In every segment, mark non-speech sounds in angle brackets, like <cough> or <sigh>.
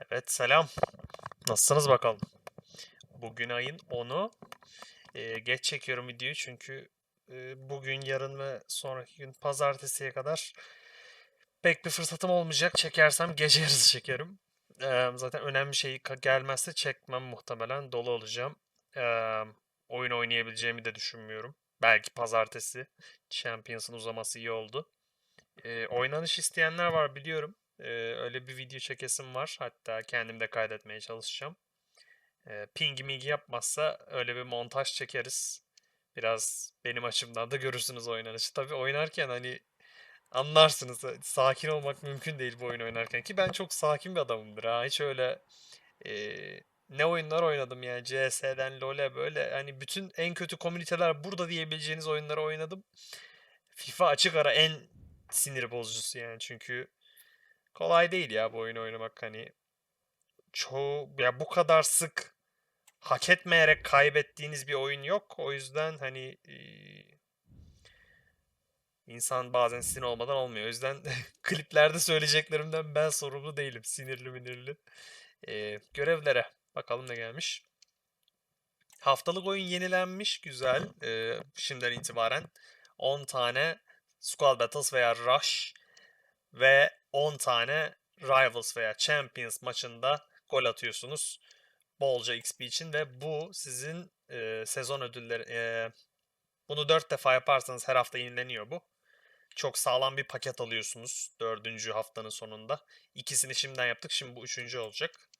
Evet selam. Nasılsınız bakalım? Bugün ayın 10'u. Ee, geç çekiyorum videoyu çünkü e, bugün, yarın ve sonraki gün pazartesiye kadar pek bir fırsatım olmayacak. Çekersem gece yarısı çekerim. Ee, zaten önemli şey gelmezse çekmem muhtemelen. Dolu olacağım. Ee, oyun oynayabileceğimi de düşünmüyorum. Belki pazartesi. Champions'ın uzaması iyi oldu. Ee, oynanış isteyenler var biliyorum. Ee, öyle bir video çekesim var. Hatta kendim de kaydetmeye çalışacağım. Ee, ping ming yapmazsa öyle bir montaj çekeriz. Biraz benim açımdan da görürsünüz oynanışı. Tabii oynarken hani anlarsınız. e, Sakin olmak mümkün değil bu oyun oynarken. Ki ben çok sakin bir adamımdır ha. Hiç öyle e, ne oyunlar oynadım yani CS'den LoL'e böyle hani bütün en kötü komüniteler burada diyebileceğiniz oyunları oynadım. FIFA açık ara en sinir bozucusu yani çünkü kolay değil ya bu oyunu oynamak hani çoğu ya bu kadar sık hak etmeyerek kaybettiğiniz bir oyun yok. O yüzden hani insan bazen sinir olmadan olmuyor. O yüzden <laughs> kliplerde söyleyeceklerimden ben sorumlu değilim. Sinirli minirli. Eee, görevlere bakalım ne gelmiş. Haftalık oyun yenilenmiş. Güzel. Eee, şimdiden itibaren 10 tane Squad Battles veya Rush ve 10 tane Rivals veya Champions maçında gol atıyorsunuz. Bolca XP için ve bu sizin e, sezon ödülleri e, bunu 4 defa yaparsanız her hafta yenileniyor bu. Çok sağlam bir paket alıyorsunuz dördüncü haftanın sonunda. İkisini şimdiden yaptık. Şimdi bu üçüncü olacak.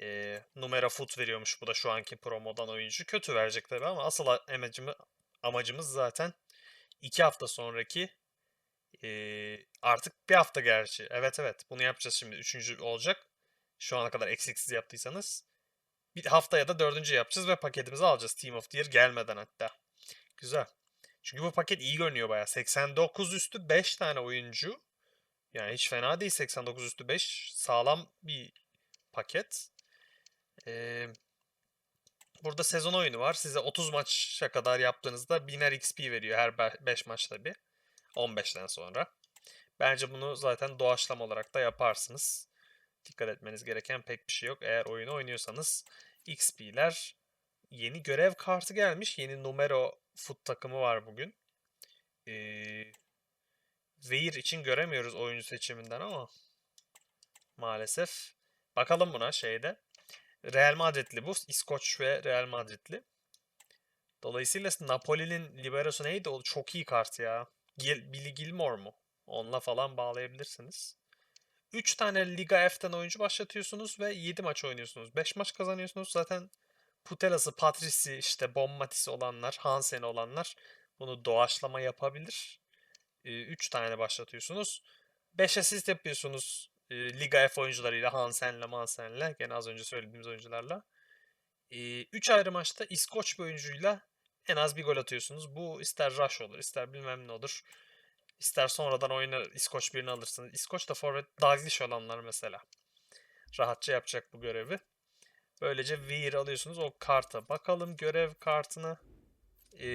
E, numara foot veriyormuş bu da şu anki promodan oyuncu. Kötü verecek tabii ama asıl amacımız, amacımız zaten iki hafta sonraki e, artık bir hafta gerçi. Evet evet bunu yapacağız şimdi. Üçüncü olacak. Şu ana kadar eksiksiz yaptıysanız. Bir haftaya da dördüncü yapacağız ve paketimizi alacağız. Team of the Year gelmeden hatta. Güzel. Çünkü bu paket iyi görünüyor bayağı. 89 üstü 5 tane oyuncu. Yani hiç fena değil 89 üstü 5. Sağlam bir paket. Ee, burada sezon oyunu var. Size 30 maça kadar yaptığınızda 1000'er XP veriyor her 5 maç tabi. 15'ten sonra. Bence bunu zaten doğaçlama olarak da yaparsınız. Dikkat etmeniz gereken pek bir şey yok. Eğer oyunu oynuyorsanız XP'ler yeni görev kartı gelmiş. Yeni numero foot takımı var bugün. Ee, Veir için göremiyoruz oyuncu seçiminden ama maalesef. Bakalım buna şeyde. Real Madridli bu. İskoç ve Real Madridli. Dolayısıyla Napoli'nin liberosu neydi? O çok iyi kart ya. Gil, Billy Gilmore mu? Onunla falan bağlayabilirsiniz. 3 tane Liga F'ten oyuncu başlatıyorsunuz ve 7 maç oynuyorsunuz. 5 maç kazanıyorsunuz. Zaten Putela'sı, Patrici, işte Bommatisi olanlar, Hansen olanlar bunu doğaçlama yapabilir. 3 tane başlatıyorsunuz. 5 asist yapıyorsunuz e, Liga F oyuncularıyla, Hansen'le, Mansen'le. Gene az önce söylediğimiz oyuncularla. 3 ayrı maçta İskoç bir oyuncuyla en az bir gol atıyorsunuz. Bu ister rush olur, ister bilmem ne olur. İster sonradan oyuna İskoç birini alırsınız. İskoç da forvet Dalglish olanlar mesela. Rahatça yapacak bu görevi. Böylece Veer alıyorsunuz o karta. Bakalım görev kartına. Ee,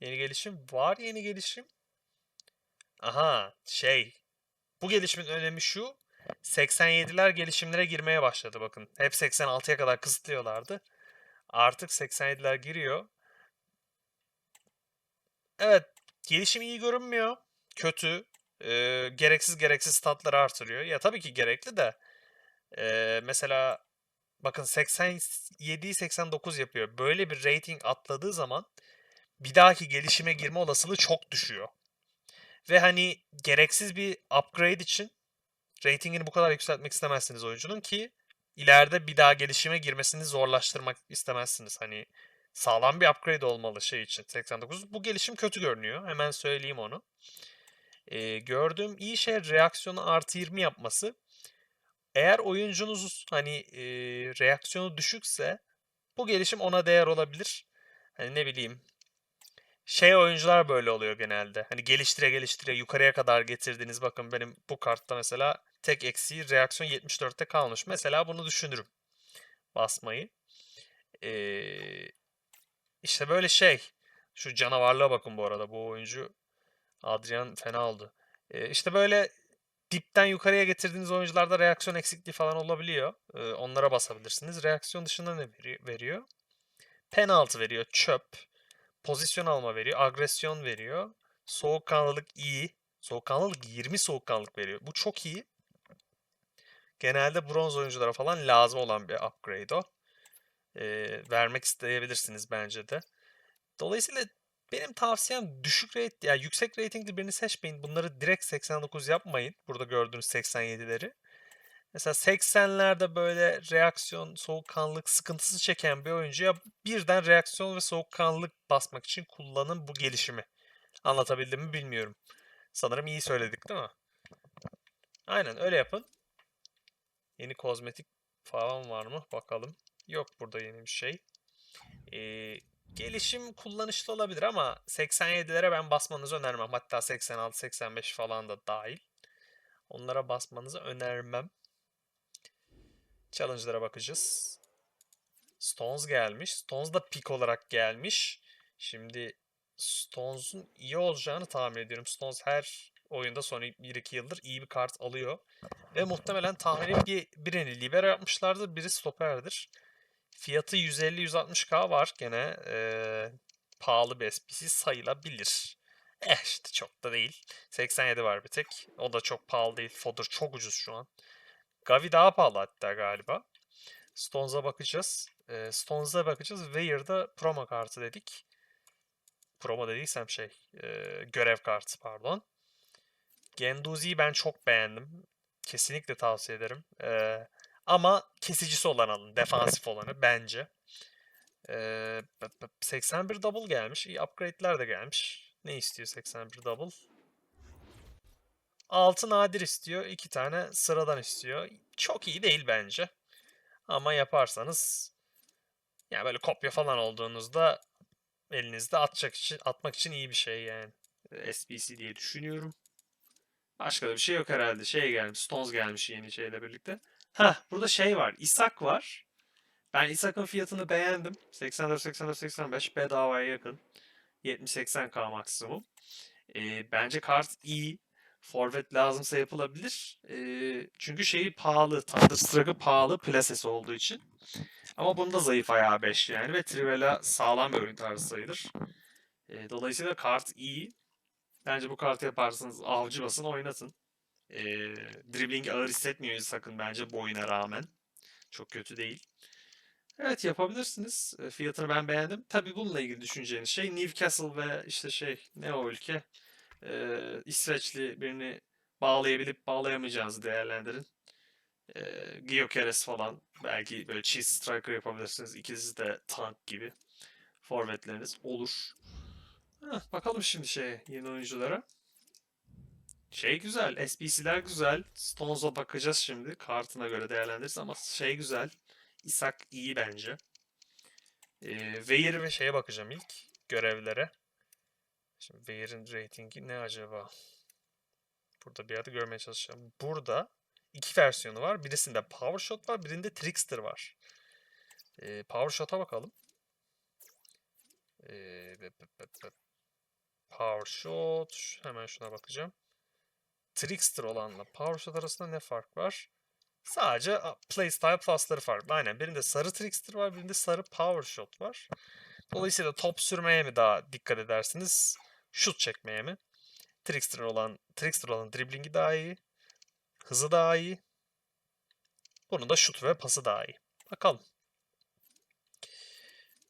yeni gelişim. Var yeni gelişim. Aha şey. Bu gelişimin önemi şu. 87'ler gelişimlere girmeye başladı bakın. Hep 86'ya kadar kısıtlıyorlardı. Artık 87'ler giriyor. Evet gelişim iyi görünmüyor. Kötü. Ee, gereksiz gereksiz statları artırıyor. Ya tabii ki gerekli de. Ee, mesela bakın 87'yi 89 yapıyor. Böyle bir rating atladığı zaman bir dahaki gelişime girme olasılığı çok düşüyor. Ve hani gereksiz bir upgrade için ratingini bu kadar yükseltmek istemezsiniz oyuncunun ki ileride bir daha gelişime girmesini zorlaştırmak istemezsiniz. Hani sağlam bir upgrade olmalı şey için 89. Bu gelişim kötü görünüyor. Hemen söyleyeyim onu. Ee, gördüğüm iyi şey reaksiyonu artı 20 yapması. Eğer oyuncunuz hani e, reaksiyonu düşükse bu gelişim ona değer olabilir. Hani ne bileyim şey oyuncular böyle oluyor genelde. Hani geliştire geliştire yukarıya kadar getirdiğiniz bakın benim bu kartta mesela tek eksiği reaksiyon 74'te kalmış. Mesela bunu düşünürüm basmayı. Ee, işte böyle şey. Şu canavarlığa bakın bu arada. Bu oyuncu Adrian fena oldu. Ee, işte böyle dipten yukarıya getirdiğiniz oyuncularda reaksiyon eksikliği falan olabiliyor. Ee, onlara basabilirsiniz. Reaksiyon dışında ne veri- veriyor? Penaltı veriyor, çöp. Pozisyon alma veriyor, agresyon veriyor. Soğukkanlılık iyi. Soğukkanlılık 20 soğukkanlılık veriyor. Bu çok iyi. Genelde bronz oyunculara falan lazım olan bir upgrade o. Ee, vermek isteyebilirsiniz bence de. Dolayısıyla benim tavsiyem düşük rate, ya yüksek ratingli birini seçmeyin. Bunları direkt 89 yapmayın. Burada gördüğünüz 87'leri. Mesela 80'lerde böyle reaksiyon, soğukkanlılık sıkıntısı çeken bir oyuncuya birden reaksiyon ve soğukkanlılık basmak için kullanın bu gelişimi. Anlatabildim mi bilmiyorum. Sanırım iyi söyledik değil mi? Aynen öyle yapın. Yeni kozmetik falan var mı? Bakalım. Yok burada yeni bir şey. Ee, gelişim kullanışlı olabilir ama 87'lere ben basmanızı önermem. Hatta 86-85 falan da dahil. Onlara basmanızı önermem. Challenge'lara bakacağız. Stones gelmiş. Stones da pick olarak gelmiş. Şimdi Stones'un iyi olacağını tahmin ediyorum. Stones her oyunda son 1-2 yıldır iyi bir kart alıyor. Ve muhtemelen tahminim bir, birini libero yapmışlardır, biri stoperdir. Fiyatı 150-160k var gene. eee, pahalı bir SPC sayılabilir. Eh işte çok da değil. 87 var bir tek. O da çok pahalı değil. Fodder çok ucuz şu an. Gavi daha pahalı hatta galiba. Stones'a bakacağız. Ee, Stones'a bakacağız. Weir'da promo kartı dedik. Promo dediysem şey. e, görev kartı pardon. Genduzi'yi ben çok beğendim. Kesinlikle tavsiye ederim. Ee, ama kesicisi olan alın. Defansif olanı bence. Ee, b- b- 81 double gelmiş. İyi upgrade'ler de gelmiş. Ne istiyor 81 double? 6 nadir istiyor. 2 tane sıradan istiyor. Çok iyi değil bence. Ama yaparsanız yani böyle kopya falan olduğunuzda elinizde atacak için atmak için iyi bir şey yani. SBC diye düşünüyorum. Başka da bir şey yok herhalde. Şey gelmiş, Stones gelmiş yeni şeyle birlikte. Ha, burada şey var. Isak var. Ben Isak'ın fiyatını beğendim. 84 84 85 bedavaya yakın. 70-80k maksimum. Ee, bence kart iyi. Forvet lazımsa yapılabilir. Ee, çünkü şeyi pahalı. Thunderstruck'ı pahalı plasesi olduğu için. Ama bunda zayıf ayağı 5 yani ve Trivela sağlam bir oyun tarzı sayılır. Ee, dolayısıyla kart iyi. Bence bu kartı yaparsanız avcı basın oynatın. Ee, dribbling ağır hissetmiyor sakın bence bu oyuna rağmen. Çok kötü değil. Evet yapabilirsiniz. E, Fiyatını ben beğendim. Tabii bununla ilgili düşüneceğiniz şey Newcastle ve işte şey ne o ülke e, İsveçli birini bağlayabilip bağlayamayacağınızı değerlendirin. E, Gyökeres falan belki böyle cheese striker yapabilirsiniz. İkisi de tank gibi forvetleriniz olur. Heh, bakalım şimdi şey yeni oyunculara. Şey güzel, SBC'ler güzel. Stones'a bakacağız şimdi. Kartına göre değerlendiririz ama şey güzel. Isak iyi bence. Ee, Weir ve şeye bakacağım ilk. Görevlere. Şimdi Weir'in ratingi ne acaba? Burada bir yerde görmeye çalışacağım. Burada iki versiyonu var. Birisinde Power Shot var, birinde Trickster var. Ee, Power Shot'a bakalım. Ee, Power Shot. Hemen şuna bakacağım. Trickster olanla Power Shot arasında ne fark var? Sadece playstyle plus'ları farklı. Aynen. Birinde sarı Trickster var, birinde sarı Power Shot var. Dolayısıyla top sürmeye mi daha dikkat edersiniz? Şut çekmeye mi? Trickster olan Trickster olan driblingi daha iyi. Hızı daha iyi. Bunun da şut ve pası daha iyi. Bakalım.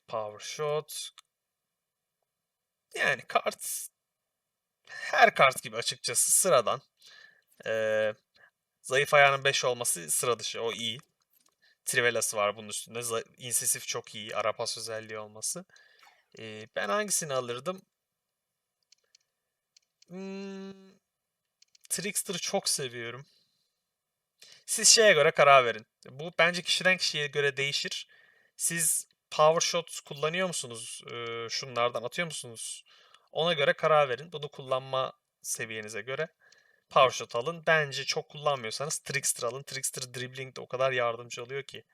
Power shot. Yani kart her kart gibi açıkçası sıradan. Ee, zayıf ayağının 5 olması sıra dışı. O iyi. Trivelası var bunun üstünde. İnsesif çok iyi. Ara pas özelliği olması. Ee, ben hangisini alırdım? Hmm, Trickster'ı çok seviyorum. Siz şeye göre karar verin. Bu bence kişiden kişiye göre değişir. Siz power shot kullanıyor musunuz? Şunlardan atıyor musunuz? Ona göre karar verin. Bunu kullanma seviyenize göre. Power shot alın. Bence çok kullanmıyorsanız Trickster alın. Trickster dribbling de o kadar yardımcı oluyor ki.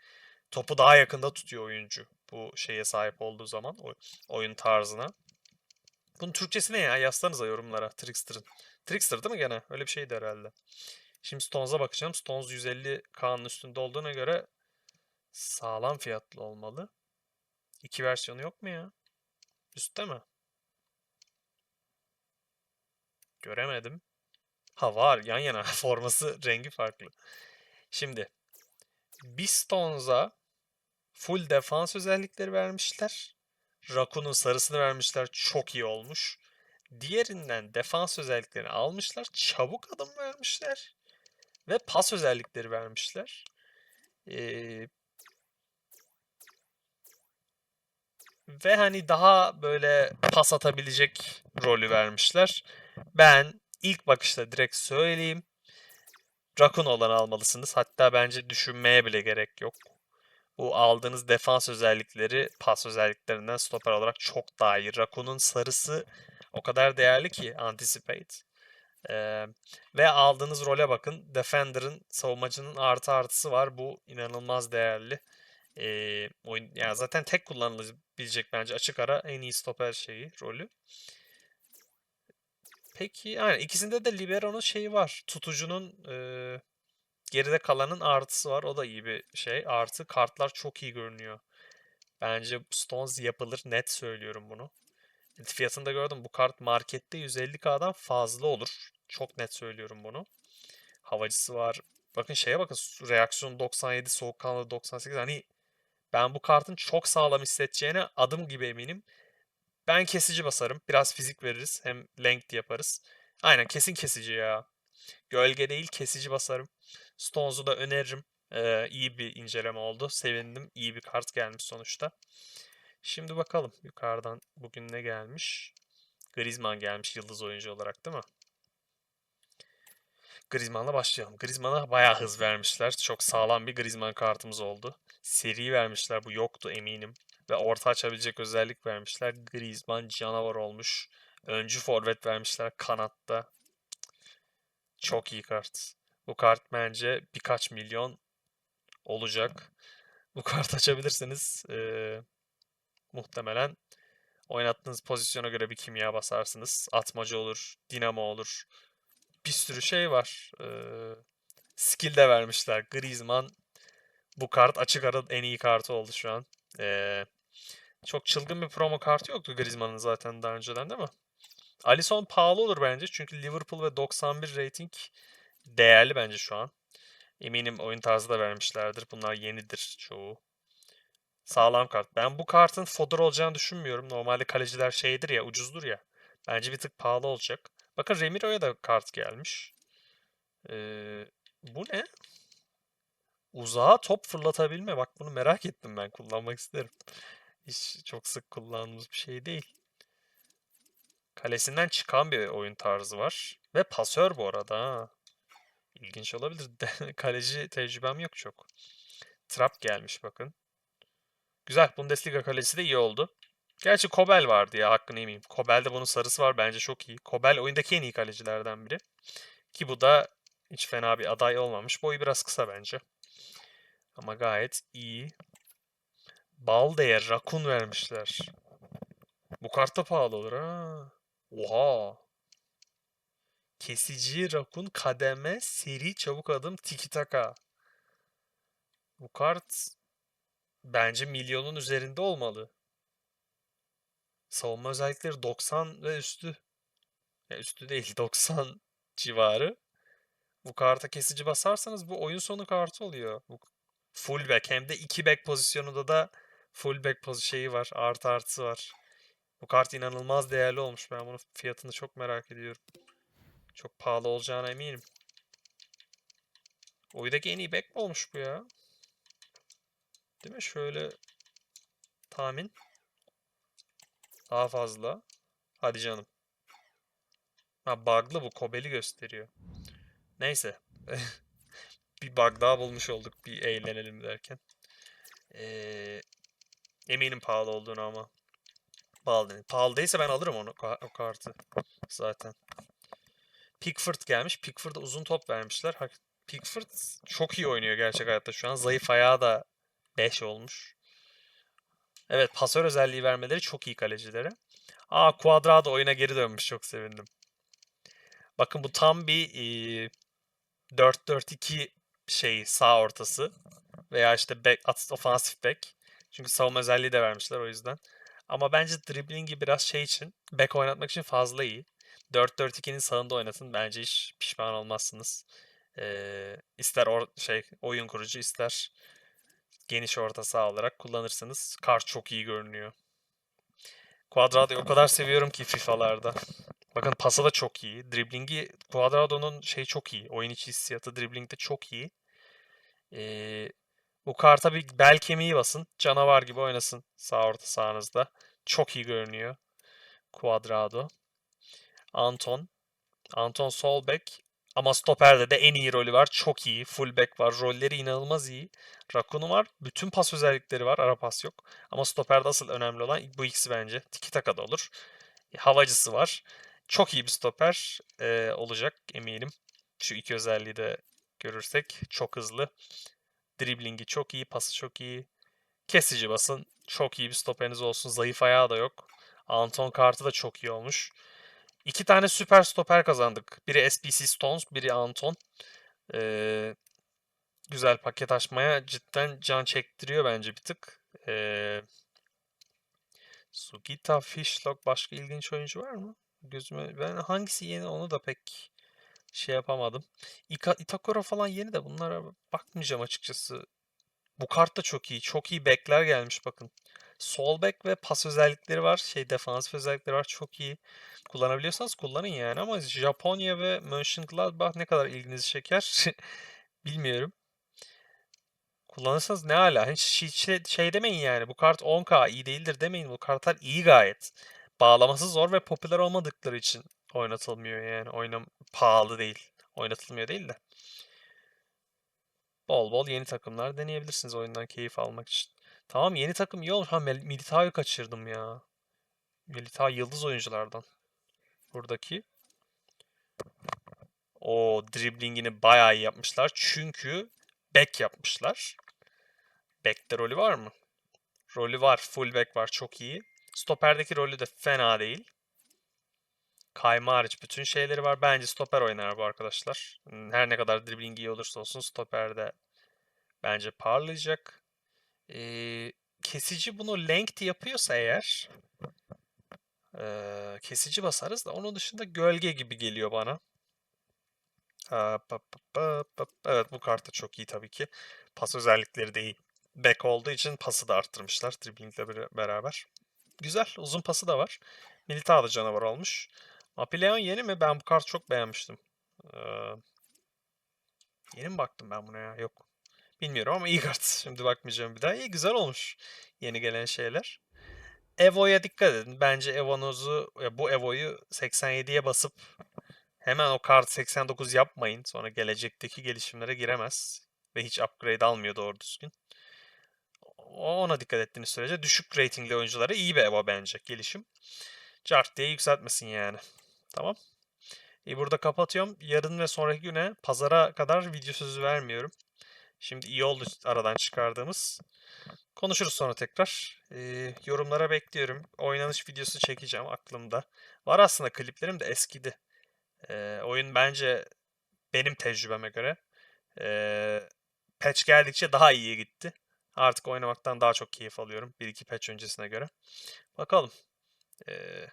Topu daha yakında tutuyor oyuncu. Bu şeye sahip olduğu zaman. oy- oyun tarzına. Bunun Türkçesi ne ya? Yazsanıza yorumlara Trickster'ın. Trickster değil mi gene? Öyle bir şeydi herhalde. Şimdi Stones'a bakacağım. Stones 150K'nın üstünde olduğuna göre sağlam fiyatlı olmalı. İki versiyonu yok mu ya? Üstte mi? Göremedim. Ha var yan yana. <laughs> Forması rengi farklı. Şimdi bir Stones'a full defans özellikleri vermişler. Rakun'un sarısını vermişler. Çok iyi olmuş. Diğerinden defans özelliklerini almışlar. Çabuk adım vermişler. Ve pas özellikleri vermişler. Ee, ve hani daha böyle pas atabilecek rolü vermişler. Ben ilk bakışta direkt söyleyeyim. Rakun olanı almalısınız. Hatta bence düşünmeye bile gerek yok. Bu aldığınız defans özellikleri pas özelliklerinden stoper olarak çok daha iyi. Rakun'un sarısı o kadar değerli ki Anticipate. Ee, ve aldığınız role bakın. Defender'ın, savunmacının artı artısı var. Bu inanılmaz değerli. Ee, oyun, yani zaten tek kullanılabilecek bence açık ara en iyi stoper şeyi, rolü. Peki yani ikisinde de Libero'nun şeyi var. Tutucunun e, geride kalanın artısı var. O da iyi bir şey. Artı kartlar çok iyi görünüyor. Bence Stones yapılır. Net söylüyorum bunu. Fiyatını da gördüm. Bu kart markette 150k'dan fazla olur. Çok net söylüyorum bunu. Havacısı var. Bakın şeye bakın. Reaksiyon 97, soğukkanlı 98. Hani ben bu kartın çok sağlam hissedeceğine adım gibi eminim. Ben kesici basarım. Biraz fizik veririz. Hem length yaparız. Aynen kesin kesici ya. Gölge değil kesici basarım. Stones'u da öneririm. Ee, iyi bir inceleme oldu. Sevindim. İyi bir kart gelmiş sonuçta. Şimdi bakalım yukarıdan bugün ne gelmiş? Griezmann gelmiş yıldız oyuncu olarak değil mi? Griezmann'la başlayalım. Griezmann'a bayağı hız vermişler. Çok sağlam bir Griezmann kartımız oldu. Seri vermişler. Bu yoktu eminim. Ve orta açabilecek özellik vermişler. Griezmann canavar olmuş. Öncü forvet vermişler kanatta. Çok iyi kart. Bu kart bence birkaç milyon olacak. Bu kart açabilirseniz ee, muhtemelen oynattığınız pozisyona göre bir kimya basarsınız. Atmaca olur, dinamo olur. Bir sürü şey var. Ee, skill de vermişler. Griezmann bu kart açık ara en iyi kartı oldu şu an. Ee, çok çılgın bir promo kartı yoktu Griezmann'ın zaten daha önceden değil mi? Alisson pahalı olur bence çünkü Liverpool ve 91 rating değerli bence şu an. Eminim oyun tarzı da vermişlerdir. Bunlar yenidir çoğu. Sağlam kart. Ben bu kartın fodder olacağını düşünmüyorum. Normalde kaleciler şeydir ya, ucuzdur ya. Bence bir tık pahalı olacak. Bakın Remiro'ya da kart gelmiş. Ee, bu ne? Uzağa top fırlatabilme. Bak bunu merak ettim ben. Kullanmak isterim. Hiç çok sık kullandığımız bir şey değil. Kalesinden çıkan bir oyun tarzı var. Ve pasör bu arada ha. İlginç olabilir. <laughs> Kaleci tecrübem yok çok. Trap gelmiş bakın. Güzel. Bundesliga kalecisi de iyi oldu. Gerçi Kobel vardı ya hakkını yemeyeyim. Kobel'de bunun sarısı var bence çok iyi. Kobel oyundaki en iyi kalecilerden biri. Ki bu da hiç fena bir aday olmamış. Boyu biraz kısa bence. Ama gayet iyi. Balde'ye Rakun vermişler. Bu kartta pahalı olur ha. Oha. Kesici, Rakun, kademe, seri, çabuk adım, tiki taka. Bu kart bence milyonun üzerinde olmalı. Savunma özellikleri 90 ve üstü. Ya üstü değil <laughs> 90 civarı. Bu karta kesici basarsanız bu oyun sonu kartı oluyor. Bu full back hem de 2 back pozisyonunda da full back poz şeyi var. Artı artısı var. Bu kart inanılmaz değerli olmuş. Ben bunun fiyatını çok merak ediyorum. Çok pahalı olacağına eminim. Oyundaki en iyi back olmuş bu ya? Değil mi? Şöyle tahmin. Daha fazla. Hadi canım. Ha bug'lı bu. Kobel'i gösteriyor. Neyse. <laughs> bir bug daha bulmuş olduk. Bir eğlenelim derken. Ee, eminim pahalı olduğunu ama. Pahalı değil. Pahalı değilse ben alırım onu o kartı. Zaten. Pickford gelmiş. Pickford'a uzun top vermişler. Pickford çok iyi oynuyor gerçek hayatta şu an. Zayıf ayağı da 5 olmuş. Evet pasör özelliği vermeleri çok iyi kalecilere. Aa Cuadrado oyuna geri dönmüş. Çok sevindim. Bakın bu tam bir e, 4-4-2 şeyi sağ ortası veya işte back, ofansif back. Çünkü savunma özelliği de vermişler o yüzden. Ama bence driblingi biraz şey için, back oynatmak için fazla iyi. 4-4-2'nin sağında oynatın. Bence hiç pişman olmazsınız. Ee, ister or şey oyun kurucu ister geniş orta saha olarak kullanırsınız. Kart çok iyi görünüyor. Quadrado'yu o kadar seviyorum ki FIFA'larda. Bakın pası da çok iyi. Driblingi Quadrado'nun şey çok iyi. Oyun içi hissiyatı driblingde çok iyi. Ee, bu karta bir bel kemiği basın. Canavar gibi oynasın sağ orta sahanızda. Çok iyi görünüyor. Quadrado. Anton. Anton sol bek. Ama stoperde de en iyi rolü var. Çok iyi. Full back var. Rolleri inanılmaz iyi. Rakun'u var. Bütün pas özellikleri var. Ara pas yok. Ama stoperde asıl önemli olan bu ikisi bence. Tiki taka da olur. Havacısı var. Çok iyi bir stoper e, olacak eminim. Şu iki özelliği de görürsek. Çok hızlı. Driblingi çok iyi. Pası çok iyi. Kesici basın. Çok iyi bir stoperiniz olsun. Zayıf ayağı da yok. Anton kartı da çok iyi olmuş. İki tane süper stoper kazandık. Biri SPC Stones, biri Anton. Ee, güzel paket açmaya cidden can çektiriyor bence bir tık. Ee, Sugita, Fishlock başka ilginç oyuncu var mı? Gözüme ben hangisi yeni onu da pek şey yapamadım. Ika, Itakura falan yeni de bunlara bakmayacağım açıkçası. Bu kart da çok iyi. Çok iyi backler gelmiş bakın. Sol back ve pas özellikleri var. Şey defansif özellikleri var. Çok iyi. Kullanabiliyorsanız kullanın yani ama Japonya ve Mönchengladbach ne kadar ilginizi çeker <laughs> bilmiyorum. Kullanırsanız ne ala. Hiç şey, şey demeyin yani. Bu kart 10k iyi değildir demeyin. Bu kartlar iyi gayet. Bağlaması zor ve popüler olmadıkları için oynatılmıyor yani. Oynam pahalı değil. Oynatılmıyor değil de. Bol bol yeni takımlar deneyebilirsiniz oyundan keyif almak için. Tamam yeni takım iyi olmuş. Ha Mel- Militao'yu kaçırdım ya. Militao yıldız oyunculardan. Buradaki. O driblingini bayağı iyi yapmışlar. Çünkü back yapmışlar. Back'te rolü var mı? Rolü var. Full back var. Çok iyi. Stoper'deki rolü de fena değil. Kayma hariç bütün şeyleri var. Bence stoper oynar bu arkadaşlar. Her ne kadar dribbling iyi olursa olsun stoperde bence parlayacak. Ee, kesici bunu length yapıyorsa eğer ee, kesici basarız da onun dışında gölge gibi geliyor bana. Ha, pa, pa, pa, pa. Evet bu kartta çok iyi tabii ki. Pas özellikleri de iyi. Back olduğu için pası da arttırmışlar driblingle beraber. Güzel. Uzun pası da var. Militao da canavar olmuş. Apileon yeni mi? Ben bu kartı çok beğenmiştim. Ee, yeni mi baktım ben buna ya? Yok. Bilmiyorum ama iyi <laughs> kart. Şimdi bakmayacağım bir daha. İyi güzel olmuş. Yeni gelen şeyler. Evo'ya dikkat edin. Bence Evo'nuzu, bu Evo'yu 87'ye basıp hemen o kart 89 yapmayın. Sonra gelecekteki gelişimlere giremez. Ve hiç upgrade almıyor doğru düzgün. Ona dikkat ettiğiniz sürece düşük ratingli oyunculara iyi bir Evo bence gelişim. Cart diye yükseltmesin yani. Tamam. İyi burada kapatıyorum. Yarın ve sonraki güne pazara kadar video sözü vermiyorum. Şimdi iyi oldu aradan çıkardığımız. Konuşuruz sonra tekrar. Ee, yorumlara bekliyorum. Oynanış videosu çekeceğim aklımda. Var aslında kliplerim de eskidi. Ee, oyun bence benim tecrübeme göre ee, patch geldikçe daha iyiye gitti. Artık oynamaktan daha çok keyif alıyorum. Bir iki patch öncesine göre. Bakalım. Ee,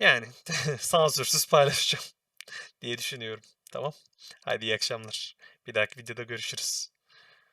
yani <laughs> sansürsüz paylaşacağım diye düşünüyorum. Tamam. Hadi iyi akşamlar. Bir dahaki videoda görüşürüz.